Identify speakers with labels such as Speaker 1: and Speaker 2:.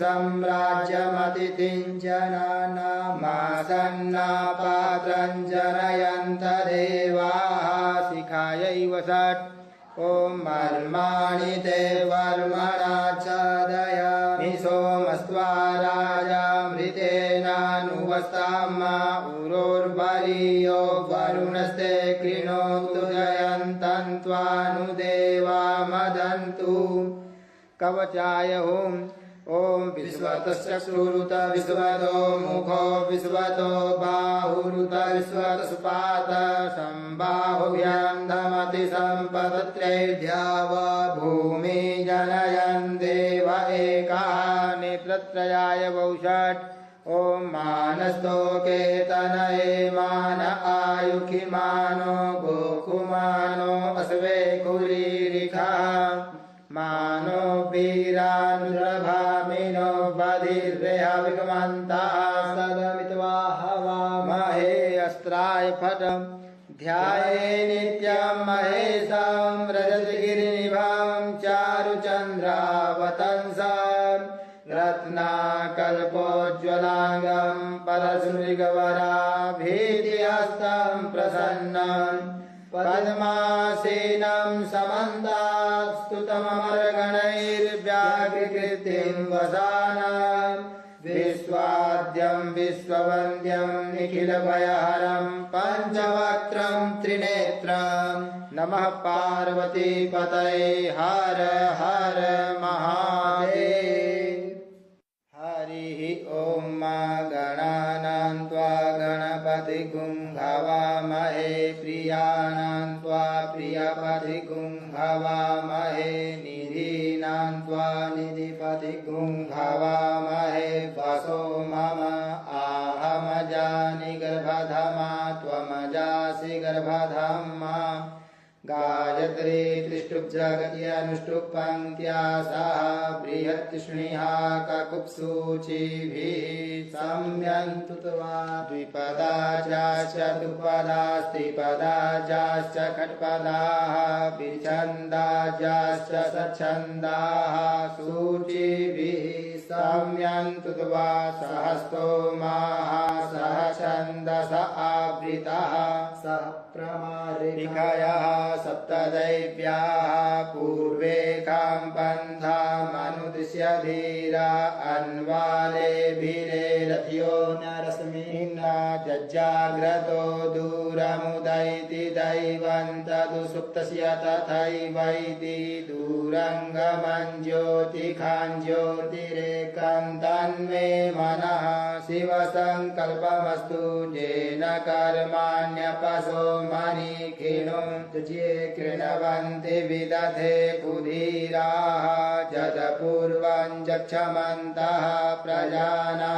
Speaker 1: सम्राज्यमतिथिं जनानामासन्ना पात्रं जनयन्त देवाः शिखायैव षट्। ॐ मर्माणि ते वर्मणा च दयामि सोमस्त्वा राजामृतेनानुवस्ताम्मा उरोर्वरीयो वरुणस्ते कृणोतु जयन्तं त्वानुदेवा मदन्तु कवचाय ॐ ॐ विश्वतश्चक्षुरुत, विश्वतो मुखो, विश्वतो बाहुरुत, विश्वतस्पात सम्बाहुभ्यां धमति सम्पदत्रैर्ध्याव भूमि जनयन् देव एकः नेत्रत्रयाय वौषट्। ॐ मानस्तोकेतनये मान आयुखिमानो गोकुमानो अस्वे कुरीरिखः मानो वीरानुरभामिनो बधिर्वेहविगमन्ताः सदमित्वा हवामहे अस्त्राय फटं ध्याये नित्यं महेशं रजतगिरिनिभां चारुचन्द्रावतंसं रत्नाकल्पोज्ज्वलाङ्गं परशृङ्गवराभीतिहस्तं प्रसन्नम्। पद्मासीनं समन्तात् स्तुतममरगणैर्व्याकृतिं वसानां विश्वाद्यं विश्ववन्द्यं निखिलभयहरं पञ्चवक्त्रं त्रिनेत्रं। नमः पार्वतीपतये हर हर, महादेव। हरिः ॐ मा गणानां त्वा गणपतिगुं भवामहे, प्रियाणां त्वा प्रियपतिगुं भवामहे, निधीनां त्वा निधिपतिगुं भवामहे, वसो आहमजानि गर्भधमा, त्वमजासि गर्भधमा गायत्री त्रिष्टुप्जगत्यनुष्टुप् पङ्क्त्या सह बृहत्ष्णिहा ककुप्सूचिभिः सम्यन्तु त्वा द्विपदा चतुपदास्त्रिपदा चाश्च खट्पदाः चाश्च सच्छन्दाः सूचिभिः सम्यन्तु त्वा सहस्तोमाः सह छन्दस आवृतः सः प्रमारिकयः सप्तदैव्याः पूर्वे कां पन्थामनुदृश्य धीरा अन्वालेभिरे रथ्यो नरस्मिन् जज्जाग्रतो दूरमुदैति दैवं तदु सुप्तस्य तथैवैति दूरङ्गमं ज्योतिखां ज्योतिरेकं तन्मे मनः शिवसङ्कल्पमस्तु येन कर्माण्यपशो मणिखिणो ये कृणवन्ति विदधे कुधीराः पूर्वाञ्चक्षमन्तः प्रजाना